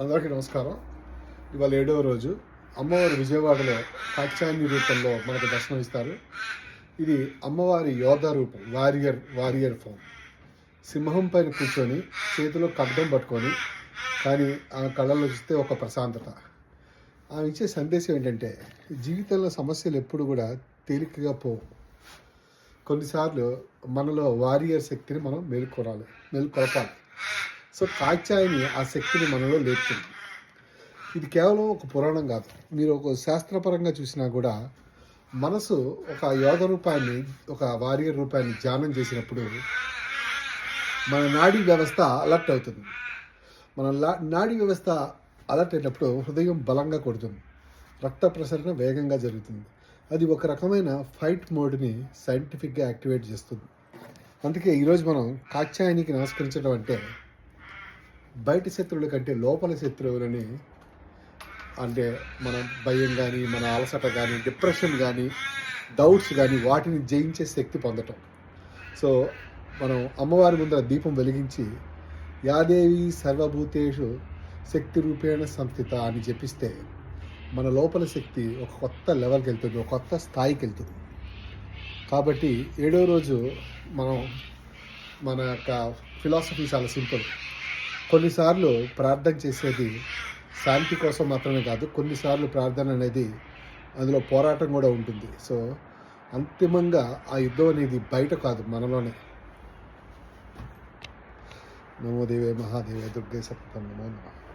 అందరికీ నమస్కారం. ఇవాళ ఏడవ రోజు అమ్మవారి విజయవాడలో కాత్యాయని రూపంలో మనకు దర్శనం ఇస్తారు. ఇది అమ్మవారి యోధ రూపం వారియర్ వారియర్ ఫామ్. సింహం పైన కూర్చొని చేతిలో కడ్డం పట్టుకొని కానీ ఆమె కళ్ళలో చూస్తే ఒక ప్రశాంతత. ఆమె ఇచ్చే సందేశం ఏంటంటే జీవితంలో సమస్యలు ఎప్పుడు కూడా తేలికగా పోవు. కొన్నిసార్లు మనలో వారియర్ శక్తిని మనం మేల్కొనాలి మేల్కొలపాలి. సో కాత్యాయని ఆ శక్తిని మనలో లేపుతుంది. ఇది కేవలం ఒక పురాణం కాదు. మీరు ఒక శాస్త్రపరంగా చూసినా కూడా మనసు ఒక యోధ రూపాన్ని ఒక వారియర్ రూపాన్ని ధ్యానం చేసినప్పుడు మన నాడీ వ్యవస్థ అలర్ట్ అవుతుంది. మన లా- నాడీ వ్యవస్థ అలర్ట్ అయినప్పుడు హృదయం బలంగా కొడుతుంది. రక్త ప్రసరణ వేగంగా జరుగుతుంది. అది ఒక రకమైన ఫైట్ మోడ్ని సైంటిఫిక్గా యాక్టివేట్ చేస్తుంది. అందుకే ఈరోజు మనం కాత్యాయనికి నమస్కరించడం అంటే బయట శత్రువుల కంటే లోపల శత్రువులని అంటే మన భయం కానీ మన అలసట కానీ డిప్రెషన్ కానీ డౌట్స్ కానీ వాటిని జయించే శక్తి పొందటం. సో మనం అమ్మవారి ముందర దీపం వెలిగించి యాదేవి సర్వభూతేషు శక్తి రూపేణ సంస్థిత అని చెప్పిస్తే మన లోపల శక్తి ఒక కొత్త లెవెల్కి వెళ్తుంది ఒక కొత్త స్థాయికి వెళ్తుంది. కాబట్టి ఏడో రోజు మనం మన యొక్క ఫిలాసఫీ చాలా సింపుల్ కొన్నిసార్లు ప్రార్థన చేసేది శాంతి కోసం మాత్రమే కాదు కొన్నిసార్లు ప్రార్థన అనేది అందులో పోరాటం కూడా ఉంటుంది. సో అంతిమంగా ఆ యుద్ధం అనేది బయట కాదు మనలోనే. నమోదేవే మహాదేవే దుర్గే సప్తం నమో నమః.